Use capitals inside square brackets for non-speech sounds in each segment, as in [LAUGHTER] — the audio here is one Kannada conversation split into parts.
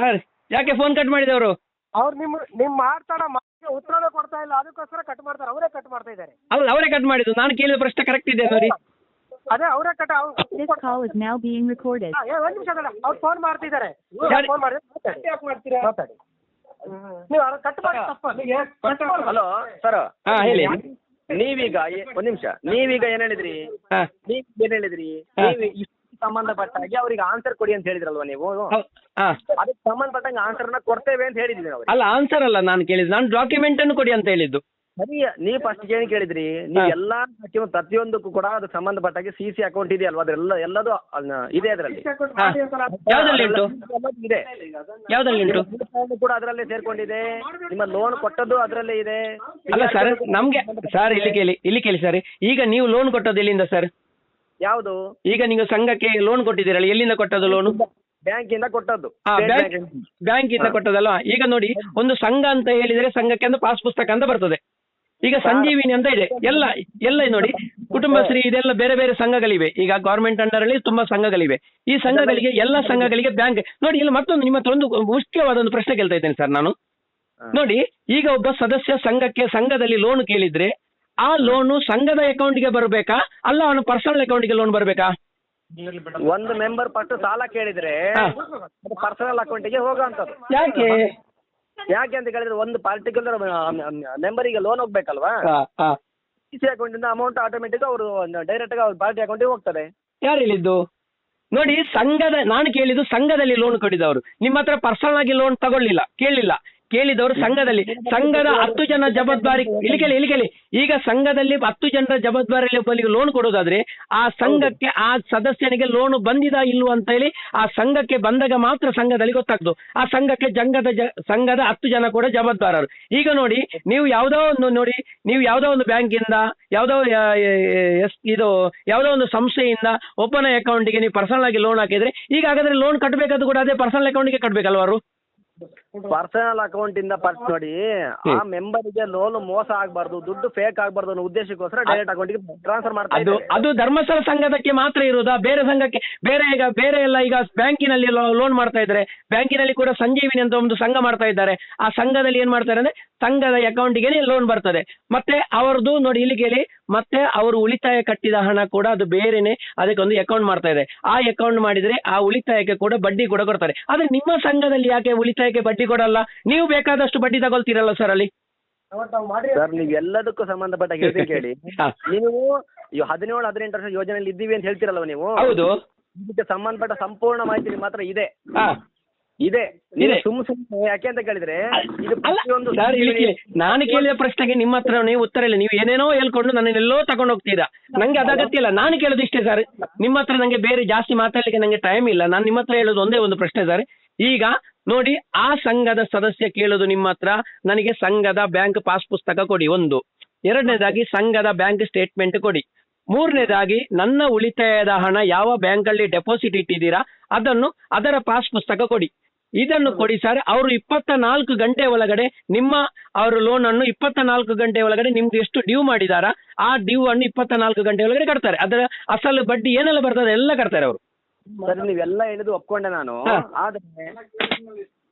ಸರ್ ಯಾಕೆ ಫೋನ್ ಕಟ್ ಮಾಡಿದೆ ಅವರು ಅವ್ರು ನಿಮ್ಮ ನಿಮ್ ಮಾತಾಡೋ ಮಾತಿಗೆ ಉತ್ತರನೇ ಕೊಡ್ತಾ ಇಲ್ಲ. ಅದಕ್ಕೋಸ್ಕರ ಕಟ್ ಮಾಡ್ತಾರೆ. ಅವರೇ ಕಟ್ ಮಾಡ್ತಾ ಇದ್ದಾರೆ. ಅಲ್ಲ ಅವರೇ ಕಟ್ ಮಾಡಿದ್ದು. ನಾನು ಕೇಳಿದ ಪ್ರಶ್ನೆ ಕರೆಕ್ಟ್ ಇದೆ ನೋಡಿ ಅದೇ ಅವರೇ cut This call is now being recorded. ಒಂದು ನಿಮಿಷ ಅವ್ರು ಫೋನ್ ಮಾಡ್ತಿದ್ದಾರೆ. ಯಾರು- ಫೋನ್ ಮಾಡಿ ಮಾತಾಡಿ. ಮಾತಾಡಿ. ನೀವು ಅವ್ರು ಕಟ್ ಮಾಡಿ ತಪ್ಪ. Hello sir. ಹಾ ಹೇಳಿ. ನೀವೀಗ ಏ- ಒಂದ್ ನಿಮಿಷ. ನೀವೀಗ ಏನ್ ಹೇಳಿದ್ರಿ? ಹಾ. ನೀವ್ ಏನ್ ಹೇಳಿದ್ರಿ? ಹಾ. ನೀವು ಇಷ್ಟು ಸಂಬಂಧಪಟ್ಟ ಹಾಗೆ ಅವ್ರಿಗೆ ಆನ್ಸರ್ ಕೊಡಿ ಅಂತ ಹೇಳಿದ್ರಲ್ವಾ ನೀವು? ಅದಕ್ಕೆ ಹಾ. ಅದಕ್ಕೆ ಸಂಬಂಧಪಟ್ಟಂಗೆ ಆನ್ಸರ್ನ ಕೊಡ್ತೇವೆ ಅಂತ ಹೇಳಿದ್ವಿ ಅವ್ರಿಗೆ ಅಲ್ಲ ಆನ್ಸರ್ ಅಲ್ಲ ನಾನು ಕೇಳಿದ್ದು. ನಾನು ಡಾಕ್ಯುಮೆಂಟ್ ಅನ್ನು ಕೊಡಿ ಅಂತ ಹೇಳಿದ್ದು. ಸರಿ ನೀ ಫಸ್ಟ್ ಏನ್ ಕೇಳಿದ್ರಿ? ನೀವು. ಎಲ್ಲಾ document ಪ್ರತಿಯೊಂದಕ್ಕೂ ಕೂಡ ಅದು ಸಂಬಂಧಪಟ್ಟಾಗೆ ಸಿ ಸಿ ಅಕೌಂಟ್ ಇದೆ ಅಲ್ವಾ? ಅದ್ರೆಲ್ಲ ಎಲ್ಲದು ಅದ್ನ ಇದೆ ಅದರಲ್ಲಿ. ಹಾ. ಯಾವ್ದ್ರಲ್ಲಿ ಉಂಟು? ಇದೆ. ಯಾವ್ದ್ರಲ್ಲಿ ಉಂಟು? ಉಳಿತಾಯನೂ ಕೂಡ ಅದರಲ್ಲೇ ಸೇರ್ಕೊಂಡಿದೆ. ನಿಮ್ಮ ಲೋನ್ ಕೊಟ್ಟದ್ದು ಅದರಲ್ಲೇ ಇದೆ. ಅಲ್ಲ ಸರ್ ನಮ್ಗೆ ಸರ್ ಇಲ್ಲಿ ಕೇಳಿ ಇಲ್ಲಿ ಕೇಳಿ ಸರ್ ಈಗ ನೀವು ಲೋನ್ ಕೊಟ್ಟದ್ದು ಎಲ್ಲಿಂದ ಸರ್ ಯಾವುದು? ಈಗ ನೀವು ಸಂಘಕ್ಕೆ ಲೋನ್ ಕೊಟ್ಟಿದ್ದೀರಲ್ಲ ಎಲ್ಲಿಂದ ಕೊಟ್ಟದ್ದು ಲೋನ್ ಕೊಟ್ಟದ್ದು. State ಬ್ಯಾಂಕ್ Bank ಇಂದ. ಬ್ಯಾಂಕ್ ಇಂದ ಕೊಟ್ಟದಲ್ಲ ಈಗ ನೋಡಿ ಒಂದು ಸಂಘ ಅಂತ ಹೇಳಿದ್ರೆ ಸಂಘಕ್ಕೆ ಅಂತ ಪಾಸ್ ಪುಸ್ತಕ ಅಂತ ಬರ್ತದೆ. ಈಗ ಸಂಜೀವಿನಿ ಅಂತ ಇದೆ. ಎಲ್ಲ ಎಲ್ಲ ನೋಡಿ ಕುಟುಂಬಶ್ರೀ ಇದೆಲ್ಲ ಬೇರೆ ಬೇರೆ ಸಂಘಗಳಿವೆ. ಈಗ ಗೌರ್ಮೆಂಟ್ ಅಂಡರ್ ಅಲ್ಲಿ ತುಂಬಾ ಸಂಘಗಳಿವೆ. ಈ ಸಂಘಗಳಿಗೆ ಎಲ್ಲ ಸಂಘಗಳಿಗೆ ಬ್ಯಾಂಕ್. ನೋಡಿ ಇಲ್ಲಿ ಮತ್ತೊಂದು ನಿಮ್ಮ ಹತ್ರ ಒಂದು ಮುಖ್ಯವಾದ ಒಂದು ಪ್ರಶ್ನೆ ಕೇಳ್ತಾ ಇದ್ದೇನೆ ಸರ್ ನಾನು. ನೋಡಿ ಈಗ ಒಬ್ಬ ಸದಸ್ಯ ಸಂಘಕ್ಕೆ ಸಂಘದಲ್ಲಿ ಲೋನ್ ಕೇಳಿದ್ರೆ ಆ ಲೋನು ಸಂಘದ ಅಕೌಂಟ್ಗೆ ಬರಬೇಕಾ? ಅಲ್ಲ ಅವನ ಪರ್ಸನಲ್ ಅಕೌಂಟ್ಗೆ ಲೋನ್ ಬರಬೇಕಾ? ಒಂದು ಮೆಂಬರ್ ಪಟ್ಟು ಸಾಲ ಕೇಳಿದ್ರೆ ಪರ್ಸನಲ್ ಅಕೌಂಟ್ ಅಕೌಂಟಿಗೆ ಹೋಗುವಂಥದ್ದು ಯಾಕೆ? ಯಾಕೆ ಅಂತ ಕೇಳಿದ್ರೆ ಒಂದು ಪಾರ್ಟಿಕ್ಯುಲರ್ ಮೆಂಬರಿಗೆ ಲೋನ್ ಹೋಗ್ಬೇಕಲ್ವಾ? ಸಿ ಅಕೌಂಟ್ ಇಂದ ಅಮೌಂಟ್ ಆಟೋಮೆಟಿಕ್ ಅವರು ಡೈರೆಕ್ಟ್ ಆಗಿ ಅವ್ರ ಪಾರ್ಟಿ ಅಕೌಂಟಿಗೆ ಹೋಗ್ತಾರೆ. ಯಾರು ಹೇಳಿದ್ದು? ನೋಡಿ ಸಂಘದ ನಾನು ಕೇಳಿದ್ದು ಸಂಘದಲ್ಲಿ ಲೋನ್ ಕೊಟ್ಟಿದ್ದವರು ನಿಮ್ಮ ಹತ್ರ ಪರ್ಸನಲ್ ಆಗಿ ಲೋನ್ ತಗೊಳ್ಳಿಲ್ಲ ಕೇಳಿಲ್ಲ. ಕೇಳಿದವರು ಸಂಘದಲ್ಲಿ. ಸಂಘದ ಹತ್ತು ಜನ ಜವಾಬ್ದಾರಿ ಇಲ್ಲಿ ಕೇಳಿ ಇಲ್ಲಿ ಕೇಳಿ. ಈಗ ಸಂಘದಲ್ಲಿ ಹತ್ತು ಜನರ ಜವಾಬ್ದಾರಿಯಲ್ಲಿ ಒಬ್ಬರಿಗೆ ಲೋನ್ ಕೊಡೋದಾದ್ರೆ ಆ ಸಂಘಕ್ಕೆ ಆ ಸದಸ್ಯನಿಗೆ ಲೋನ್ ಬಂದಿದಾ ಇಲ್ವಾ ಅಂತ ಹೇಳಿ ಆ ಸಂಘಕ್ಕೆ ಬಂದಾಗ ಮಾತ್ರ ಸಂಘದಲ್ಲಿ ಗೊತ್ತಾಗ್ದು. ಆ ಸಂಘಕ್ಕೆ ಜಂಗದ ಸಂಘದ ಹತ್ತು ಜನ ಕೂಡ ಜವಾಬ್ದಾರರು. ಈಗ ನೋಡಿ ನೀವು ಯಾವುದೋ ಒಂದು ನೋಡಿ ನೀವು ಯಾವುದೋ ಒಂದು ಬ್ಯಾಂಕಿಂದ ಯಾವುದೋ ಎಸ್ ಇದು ಯಾವುದೋ ಒಂದು ಸಂಸ್ಥೆಯಿಂದ ಒಬ್ಬನ ಅಕೌಂಟಿಗೆ ನೀವು ಪರ್ಸನಲ್ ಆಗಿ ಲೋನ್ ಹಾಕಿದ್ರೆ ಈಗ ಹಾಗಾದ್ರೆ ಲೋನ್ ಕಟ್ಟಬೇಕಾದ್ರು ಕೂಡ ಅದೇ ಪರ್ಸನಲ್ ಅಕೌಂಟಿಗೆ ಕಟ್ಟಬೇಕಲ್ವ ಅವರು? ಪರ್ಸನಲ್ ಅಕೌಂಟ್ ಇಂದ ಪರ್ಸ್ ನೋಡಿ ಆ ಮೆಂಬರಿಗೆ ಲೋನ್ ಮೋಸ ಆಗಬಾರ್ದು ದುಡ್ಡು ಫೇಕ್ ಆಗಬಾರ್ದು ಅನ್ನೋ ಉದ್ದೇಶಕ್ಕೋಸ್ಕರ ಡೈರೆಕ್ಟ್ ಅಕೌಂಟಿಗೆ ಟ್ರಾನ್ಸ್ಫರ್ ಮಾಡ್ತಾ ಅದು ಅದು ಧರ್ಮಸ್ಥಳ ಸಂಘದಕ್ಕೆ ಮಾತ್ರ ಇರೋದಾ? ಬೇರೆ ಸಂಘಕ್ಕೆ ಬೇರೆ ಈಗ ಬೇರೆ ಎಲ್ಲ ಈಗ ಬ್ಯಾಂಕಿನಲ್ಲಿ ಲೋನ್ ಮಾಡ್ತಾ ಇದ್ದಾರೆ ಬ್ಯಾಂಕಿನಲ್ಲಿ ಕೂಡ ಸಂಜೀವಿನಿ ಅಂತ ಒಂದು ಸಂಘ ಮಾಡ್ತಾ ಇದ್ದಾರೆ. ಆ ಸಂಘದಲ್ಲಿ ಏನ್ ಮಾಡ್ತಾರೆ ಅಂದ್ರೆ ಸಂಘದ ಅಕೌಂಟಿಗೆ ಲೋನ್ ಬರ್ತದೆ. ಮತ್ತೆ ಅವರದು ನೋಡಿ ಇಲ್ಲಿ ಕೇಳಿ ಮತ್ತೆ ಅವರು ಉಳಿತಾಯ ಕಟ್ಟಿದ ಹಣ ಕೂಡ ಅದು ಬೇರೆನೆ ಅದಕ್ಕೆ ಒಂದು ಅಕೌಂಟ್ ಮಾಡ್ತಾ ಇದೆ. ಆ ಅಕೌಂಟ್ ಮಾಡಿದ್ರೆ ಆ ಉಳಿತಾಯಕ್ಕೆ ಕೂಡ ಬಡ್ಡಿ ಕೂಡ ಕೊಡ್ತಾರೆ. ಆದ್ರೆ ನಿಮ್ಮ ಸಂಘದಲ್ಲಿ ಯಾಕೆ ಉಳಿತಾಯಕ್ಕೆ ಬಡ್ಡಿ ಕೊಡಲ್ಲ. ನೀವು ಬೇಕಾದಷ್ಟು ಬಡ್ಡಿ ತಗೊಳ್ತೀರಲ್ಲ ಸರ್ ಅಲ್ಲಿ? ಸರ್ ನೀವು ಎಲ್ಲದಕ್ಕೂ ಸಂಬಂಧಪಟ್ಟ ಹೇಳ್ತೀನಿ ಕೇಳಿ. [LAUGHS] ನೀವು ಹದಿನೇಳು ಹದಿನೆಂಟು ವರ್ಷ ಯೋಜನೆಯಲ್ಲಿ ಇದ್ದೀವಿ ಅಂತ ಹೇಳ್ತಿರಲ್ವ ನೀವು? ಹೌದು. ಇದಕ್ಕೆ ಸಂಬಂಧಪಟ್ಟ ಸಂಪೂರ್ಣ ಮಾಹಿತಿ ನಿಮ್ಮ ಹತ್ರ ಇದೆ. ಹಾ. ಇದೆ. ನೀವು. ಸುಮ್ ಸುಮ್ಮನೆ ಯಾಕೆ ಅಂತ ಕೇಳಿದ್ರೆ ಇದು ಅಲ್ಲ ಪ್ರತಿಯೊಂದು ನಾನು ಕೇಳಿದ ಪ್ರಶ್ನೆಗೆ ನಿಮ್ಮ ಹತ್ರ ನೀವು ಉತ್ತರ ಇಲ್ಲ. ನೀವು ಏನೇನೋ ಹೇಳ್ಕೊಂಡು ನನ್ನೆಲ್ಲೋ ತಗೊಂಡು ಹೋಗ್ತೀರಾ? ನಂಗೆ ಅದ ಅಗತ್ಯ ಇಲ್ಲ. ನಾನು ಕೇಳೋದು ಇಷ್ಟೇ ಸರ್ ನಿಮ್ಮ ಹತ್ರ ನಂಗೆ ಬೇರೆ ಜಾಸ್ತಿ ಮಾತಾಡ್ಲಿಕ್ಕೆ ನಂಗೆ ಟೈಮ್ ಇಲ್ಲ. ನಾನು ನಿಮ್ಮ ಹತ್ರ ಹೇಳೋದು ಒಂದೇ ಒಂದು ಪ್ರಶ್ನೆ ಸರ್ ಈಗ ನೋಡಿ, ಆ ಸಂಘದ ಸದಸ್ಯ ಕೇಳೋದು ನಿಮ್ಮ ಹತ್ರ. ನನಗೆ ಸಂಘದ ಬ್ಯಾಂಕ್ ಪಾಸ್ ಪುಸ್ತಕ ಕೊಡಿ, ಒಂದು. ಎರಡನೇದಾಗಿ ಸಂಘದ ಬ್ಯಾಂಕ್ ಸ್ಟೇಟ್ಮೆಂಟ್ ಕೊಡಿ. ಮೂರನೇದಾಗಿ, ನನ್ನ ಉಳಿತಾಯದ ಹಣ ಯಾವ ಬ್ಯಾಂಕ್ ಅಲ್ಲಿ ಡೆಪಾಸಿಟ್ ಇಟ್ಟಿದ್ದೀರಾ, ಅದನ್ನು ಅದರ ಪಾಸ್ ಪುಸ್ತಕ ಕೊಡಿ. ಇದನ್ನು ಕೊಡಿ ಸರ್, ಅವರು ಇಪ್ಪತ್ತ ನಾಲ್ಕು ಗಂಟೆ ಒಳಗಡೆ ನಿಮ್ಮ, ಅವರು ಲೋನ್ ಅನ್ನು ಇಪ್ಪತ್ತ ನಾಲ್ಕು ಗಂಟೆ ಒಳಗಡೆ ನಿಮ್ಗೆ ಎಷ್ಟು ಡ್ಯೂ ಮಾಡಿದಾರ, ಆ ಡ್ಯೂ ಅನ್ನು ಇಪ್ಪತ್ತ ನಾಲ್ಕು ಗಂಟೆ ಒಳಗಡೆ ಕಟ್ತಾರೆ. ಅದರ ಅಸಲು ಬಡ್ಡಿ ಏನೆಲ್ಲ ಬರ್ತದೆ ಎಲ್ಲ ಕಟ್ತಾರೆ ಅವರು. ಸರ್ ನೀವೆಲ್ಲ ಹೇಳಿದ್ದು ಒಪ್ಕೊಂಡೆ ನಾನು. ಆದ್ರೆ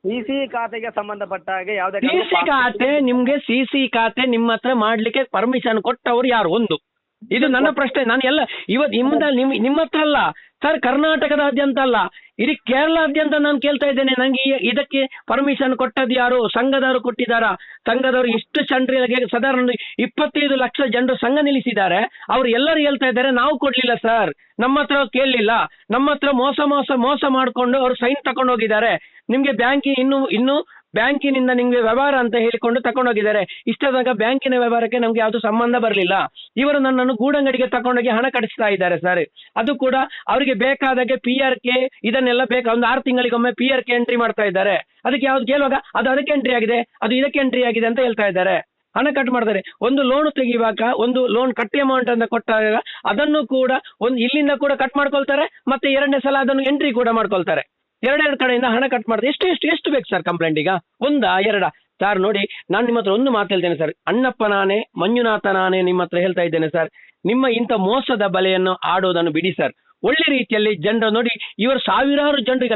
ಸಿಸಿ ಸಿ ಖಾತೆಗೆ ಸಂಬಂಧಪಟ್ಟ ಹಾಗೆ ಯಾವುದೇ ಸಿ ಸಿ ಖಾತೆ ನಿಮ್ಗೆ ಸಿ ಸಿ ಖಾತೆ ನಿಮ್ಮ ಹತ್ರ ಮಾಡ್ಲಿಕ್ಕೆ ಪರ್ಮಿಷನ್ ಕೊಟ್ಟವ್ರು ಯಾರು? ಒಂದು. ಇದು ನನ್ನ ಪ್ರಶ್ನೆ. ನಾನು ಎಲ್ಲ ಇವತ್ತು ನಿಮ್ಮದ ನಿಮ್ ನಿಮ್ಮ ಹತ್ರ ಅಲ್ಲ. ಸರ್ ಕರ್ನಾಟಕದಾದ್ಯಂತ ಅಲ್ಲ ಇಡೀ ಕೇರಳಾದ್ಯಂತ ನಾನು ಕೇಳ್ತಾ ಇದ್ದೇನೆ. ನಂಗೆ ಇದಕ್ಕೆ ಪರ್ಮಿಷನ್ ಕೊಟ್ಟದ್ದು ಯಾರು? ಸಂಘದವರು ಕೊಟ್ಟಿದ್ದಾರಾ? ಸಂಘದವರು ಇಷ್ಟು ಚಂಡ್ರಿಗೆ ಸಾಧಾರಣ ಇಪ್ಪತ್ತೈದು ಲಕ್ಷ ಜನರು ಸಂಘ ನಿಲ್ಲಿಸಿದ್ದಾರೆ. ಅವ್ರು ಎಲ್ಲರೂ ಹೇಳ್ತಾ ಇದ್ದಾರೆ ನಾವು ಕೊಡ್ಲಿಲ್ಲ ಸರ್. ನಮ್ಮ ಹತ್ರ ಕೇಳಲಿಲ್ಲ. ನಮ್ಮ ಹತ್ರ ಮೋಸ ಮೋಸ ಮೋಸ ಮಾಡ್ಕೊಂಡು ಅವ್ರು ಸೈನ್ ತಕೊಂಡು ಹೋಗಿದ್ದಾರೆ ನಿಮ್ಗೆ ಬ್ಯಾಂಕಿ ಇನ್ನು ಇನ್ನು ಬ್ಯಾಂಕಿನಿಂದ ನಿಮ್ಗೆ ವ್ಯವಹಾರ ಅಂತ ಹೇಳಿಕೊಂಡು ತಗೊಂಡೋಗಿದ್ದಾರೆ ತನಕ ಬ್ಯಾಂಕಿನ ವ್ಯವಹಾರಕ್ಕೆ ನಮ್ಗೆ ಯಾವುದು ಸಂಬಂಧ ಬರಲಿಲ್ಲ. ಇವರು ನನ್ನನ್ನು ಗೂಡಂಗಡಿಗೆ ತಕೊಂಡೋಗಿ ಹಣ ಕಟ್ಟಿಸ್ತಾ ಇದ್ದಾರೆ ಸರ್. ಅದು ಕೂಡ ಅವರಿಗೆ ಬೇಕಾದಾಗೆ ಪಿ ಆರ್ ಕೆ ಇದನ್ನೆಲ್ಲ ಬೇಕಾ, ಒಂದು ಆರು ತಿಂಗಳಿಗೊಮ್ಮೆ ಪಿ ಆರ್ ಕೆ ಎಂಟ್ರಿ ಮಾಡ್ತಾ ಇದ್ದಾರೆ. ಅದಕ್ಕೆ ಯಾವ್ದು ಕೇಳುವಾಗ, ಅದು ಅದಕ್ಕೆ ಎಂಟ್ರಿ ಆಗಿದೆ, ಅದು ಇದಕ್ಕೆ ಎಂಟ್ರಿ ಆಗಿದೆ ಅಂತ ಹೇಳ್ತಾ ಇದ್ದಾರೆ. ಹಣ ಕಟ್ ಮಾಡ್ತಾರೆ. ಒಂದು ಲೋನ್ ತೆಗಿವಾಗ ಒಂದು ಲೋನ್ ಕಟ್ಟಿ ಅಮೌಂಟ್ ಅಂತ ಕೊಟ್ಟಾಗ ಅದನ್ನು ಕೂಡ ಒಂದು ಇಲ್ಲಿಂದ ಕೂಡ ಕಟ್ ಮಾಡ್ಕೊಳ್ತಾರೆ, ಮತ್ತೆ ಎರಡನೇ ಸಲ ಅದನ್ನು ಎಂಟ್ರಿ ಕೂಡ ಮಾಡ್ಕೊಳ್ತಾರೆ. ಎರಡೆರಡು ಕಡೆಯಿಂದ ಹಣ ಕಟ್ ಮಾಡಿದೆ. ಎಷ್ಟು ಎಷ್ಟು ಎಷ್ಟು ಬೇಕು ಸರ್ ಕಂಪ್ಲೇಂಟ್ ಈಗ? ಒಂದಾ, ಎರಡ? ಸರ್ ನೋಡಿ, ನಾನು ನಿಮ್ಮ ಹತ್ರ ಒಂದು ಮಾತು ಹೇಳ್ತೇನೆ ಸರ್ ಅಣ್ಣಪ್ಪ ನಾನೇ, ಮಂಜುನಾಥ ನಾನೇ ನಿಮ್ಮ ಹತ್ರ ಹೇಳ್ತಾ ಇದ್ದೇನೆ ಸರ್ ನಿಮ್ಮ ಇಂಥ ಮೋಸದ ಬಲೆಯನ್ನು ಆಡೋದನ್ನು ಬಿಡಿ ಸರ್ ಒಳ್ಳೆ ರೀತಿಯಲ್ಲಿ ಜನರು ನೋಡಿ ಇವರು ಸಾವಿರಾರು ಜನರು ಈಗ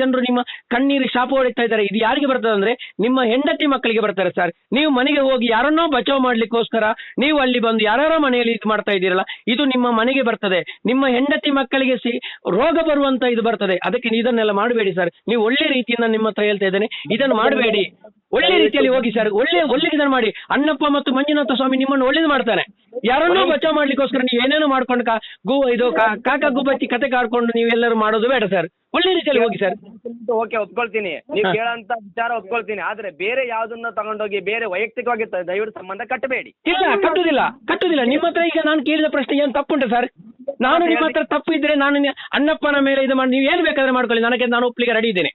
ಜನರು ನಿಮ್ಮ ಕಣ್ಣೀರಿ ಶಾಪ ಹೊಡಿತಾ ಇದ್ದಾರೆ. ಇದು ಯಾರಿಗೆ ಬರ್ತದೆ ಅಂದ್ರೆ ನಿಮ್ಮ ಹೆಂಡತಿ ಮಕ್ಕಳಿಗೆ ಬರ್ತಾರೆ ಸರ್. ನೀವು ಮನೆಗೆ ಹೋಗಿ ಯಾರನ್ನೋ ಬಚಾವ್ ಮಾಡ್ಲಿಕ್ಕೋಸ್ಕರ ನೀವು ಅಲ್ಲಿ ಬಂದು ಯಾರ್ಯಾರೋ ಮನೆಯಲ್ಲಿ ಇದು ಮಾಡ್ತಾ ಇದ್ದೀರಲ್ಲ, ಇದು ನಿಮ್ಮ ಮನೆಗೆ ಬರ್ತದೆ. ನಿಮ್ಮ ಹೆಂಡತಿ ಮಕ್ಕಳಿಗೆ ಸಿ ರೋಗ ಬರುವಂತ ಇದು ಬರ್ತದೆ. ಅದಕ್ಕೆ ಇದನ್ನೆಲ್ಲ ಮಾಡಬೇಡಿ ಸರ್. ನೀವು ಒಳ್ಳೆ ರೀತಿಯಿಂದ ನಿಮ್ಮ ಹತ್ರ ಹೇಳ್ತಾ ಇದ್ದೇನೆ. ಇದನ್ನು ಮಾಡಬೇಡಿ. ಒಳ್ಳೆ ರೀತಿಯಲ್ಲಿ ಹೋಗಿ ಸರ್. ಒಳ್ಳೆ ಒಳ್ಳೆ ಇದನ್ನು ಮಾಡಿ. ಅಣ್ಣಪ್ಪ ಮತ್ತು ಮಂಜುನಾಥ ಸ್ವಾಮಿ ನಿಮ್ಮನ್ನು ಒಳ್ಳೇದು ಮಾಡ್ತಾನೆ ಯಾರನ್ನೋ ಬಚಾವ್ ಮಾಡ್ಲಿಕ್ಕೋಸ್ಕರ ನೀವು ಏನೇನೋ ಮಾಡ್ಕೊಂಡು ಕಾ ಗು ಇದು ಕಾಕ, ಗುಬ್ಬಚ್ಚಿ ಕತೆ ಕಾಡ್ಕೊಂಡು ನೀವೆಲ್ಲರೂ ಮಾಡೋದು ಬೇಡ ಸರ್ ಒಳ್ಳೆ ರೀತಿಯಲ್ಲಿ ಹೋಗಿ ಸರ್ ಓಕೆ ಒಪ್ಕೊಳ್ತೀನಿ. ನೀವು ಹಾ. ಕೇಳೋಂತ ವಿಚಾರ ಒಪ್ಕೊಳ್ತೀನಿ. ಆದ್ರೆ ಬೇರೆ ಯಾವ್ದನ್ನ ತಗೊಂಡೋಗಿ ಬೇರೆ ವೈಯಕ್ತಿಕವಾಗಿ ತ- ದಯವಿಟ್ಟು ಸಂಬಂಧ ಕಟ್ಟಬೇಡಿ. ಇಲ್ಲ ಕಟ್ಟುದಿಲ್ಲ ಕಟ್ಟುದಿಲ್ಲ. ನಿಮ್ಮ ಹತ್ರ ಈಗ ನಾನು ಕೇಳಿದ ಪ್ರಶ್ನೆ ಏನು ತಪ್ಪುಂಟ ಸರ್ ನಾನು ನಿಮ್ಮ ಹತ್ರ ತಪ್ಪು ಇದ್ರೆ ನಾನು ನಿ- ಅಣ್ಣಪ್ಪನ ಮೇಲೆ ಇದು ಮಾಡಿ ನೀವು ಏನು ಬೇಕಾದ್ರೆ ಮಾಡ್ಕೊಳ್ಳಿ. ನನಗೆ ನಾನು ಒಪ್ಲಿಕ್ಕೆ ರೆಡಿ ಇದ್ದೇನೆ.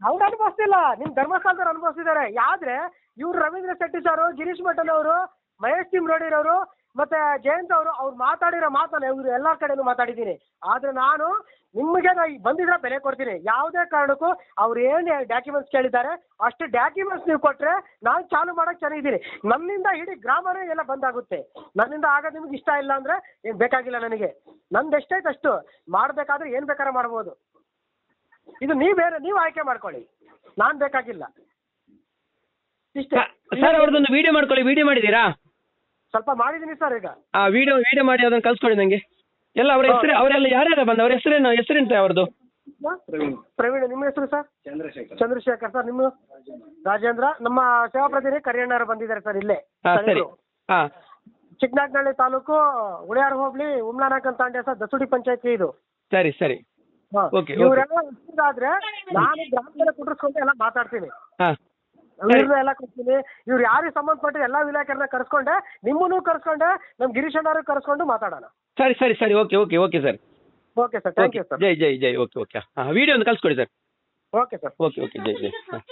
ಅವ್ರು ಅನುಭವಿಸ್ತಿಲ್ಲ ನಿಮ್ ಧರ್ಮಸ್ಥಳದವ್ರು ಅನುಭವಿಸಿದ್ದಾರೆ ಆದ್ರೆ ಇವ್ರು ರವೀಂದ್ರ ಶೆಟ್ಟಿ ಸರ್ ಗಿರೀಶ್ ಭಟ್ಟನ್ ಅವರು ಮಹೇಶ್ ತಿಮ್ರೋಡಿರವರು ಮತ್ತೆ ಜಯಂತ್ ಅವರು, ಅವ್ರು ಮಾತಾಡಿರೋ ಮಾತನ್ನ ಇವ್ರು ಎಲ್ಲಾ ಕಡೆನೂ ಮಾತಾಡಿದ್ದೀನಿ. ಆದ್ರೆ ನಾನು ನಿಮಗೆ ನಾ ಈಗ ಬಂದಿದ್ರೆ ಬೆಲೆ ಕೊಡ್ತೀನಿ. ಯಾವುದೇ ಕಾರಣಕ್ಕೂ ಅವ್ರು ಏನು ಡಾಕ್ಯುಮೆಂಟ್ಸ್ ಕೇಳಿದ್ದಾರೆ, ಅಷ್ಟು ಡಾಕ್ಯುಮೆಂಟ್ಸ್ ನೀವು ಕೊಟ್ರೆ ನಾನು ಚಾಲು ಮಾಡಕ್ ಚೆನ್ನಾಗಿದ್ದೀನಿ. ನನ್ನಿಂದ ಇಡೀ ಗ್ರಾಮನೇ ಎಲ್ಲ ಬಂದಾಗುತ್ತೆ. ನನ್ನಿಂದ ಆಗ ನಿಮ್ಗೆ ಇಷ್ಟ ಇಲ್ಲ ಅಂದ್ರೆ ಏನ್ ಬೇಕಾಗಿಲ್ಲ ನನಗೆ. ನಂದು ಎಷ್ಟೈತೆ ಅಷ್ಟು. ಮಾಡ್ಬೇಕಾದ್ರೆ ಏನ್ ಬೇಕಾದ್ರೆ ಮಾಡ್ಬೋದು. ಇದು ನೀವು ನೀವು ಆಯ್ಕೆ ಮಾಡ್ಕೊಳ್ಳಿ. ನಾನ್ ಬೇಕಾಗಿಲ್ಲ. ಇಷ್ಟೇ. ಸರ್, ಅವ್ರದ್ದೊಂದು ವಿಡಿಯೋ ಮಾಡ್ಕೊಳ್ಳಿ. ವಿಡಿಯೋ ಮಾಡಿದ್ದೀರಾ? ಸ್ವಲ್ಪ ಮಾಡಿದೀನಿ ಸರ್ ಈಗ. ಆ ವಿಡಿಯೋ ವಿಡಿಯೋ ಮಾಡಿ ಅದನ್ನ ಕಳ್ಸ್ಕೊಡಿ ನನಗೆ ಎಲ್ಲ ಅವ್ರ ಹೆಸರು ಅವರೆಲ್ಲ ಯಾರ್ಯಾರ ಬಂದ ಅವ್ರ ಹೆಸರೇನು ಹೆಸರೇನು ಅವ್ರದ್ದು ಪ್ರವೀಣ್. ನಿಮ್ಮ ಹೆಸರು ಸರ್ ಚಂದ್ರಶೇಖರ್. ಚಂದ್ರಶೇಖರ್ ಸರ್ ನಿಮ್ಮ? ರಾಜೇಂದ್ರ. ನಮ್ಮ ಸೇವಾ ಪ್ರತಿನಿಧಿ ಕರಿಯಣ್ಣರು ಬಂದಿದ್ದಾರೆ ಸರ್ ಇಲ್ಲೇ. ಹಾ ಸರಿ. ಹಾ. ಚಿಕ್ಕನಾಗ್ನಳ್ಳಿ ತಾಲೂಕು ಉಳಿಯಾರ ಹೋಬಳಿ ಉಮ್ಲಾನಾಕ್ ಅಂತ ಅಂಡೆ ಸರ್ ದಸುಡಿ ಪಂಚಾಯತಿ ಇದು. ಸರಿ ಸರಿ. ಹಾ. Okay, ಇವ್ರೆಲ್ಲ ಇಷ್ಟಾದ್ರೆ ನಾನು ಗ್ರಾಮದಲ್ಲಿ ಕುಂಡ್ರಿಸ್ಕೊಂಡು ಎಲ್ಲ ಮಾತಾಡ್ತೀನಿ. ಹಾ. ಇವ್ರನ್ನ ಎಲ್ಲ ಕರ್ಸ್ತೀನಿ. ಇವ್ರು ಯಾರಿಗೆ ಸಂಬಂಧಪಟ್ಟ ಎಲ್ಲ ವಿಲಾಕರನ್ನ ಕರ್ಸ್ಕೊಂಡೆ ನಿಮ್ಮನ್ನು ಕರ್ಸ್ಕೊಂಡೆ ನಮ್ ಗಿರೀಶ್ ಅಣ್ಣಾರು ಕರ್ಸ್ಕೊಂಡು ಮಾತಾಡೋಣ. ಸರಿ ಸರಿ ಸರಿ. Okay okay okay sir. Okay sir. Thank you sir. ಜೈ ಜೈ ಜೈ. Okay okay. ಹಾಂ. ವಿಡಿಯೋ ಒಂದು ಕಳ್ಸ್ಕೊಡಿ sir. Okay sir. Okay okay. ಜೈ ಜೈ. ಹಾಂ.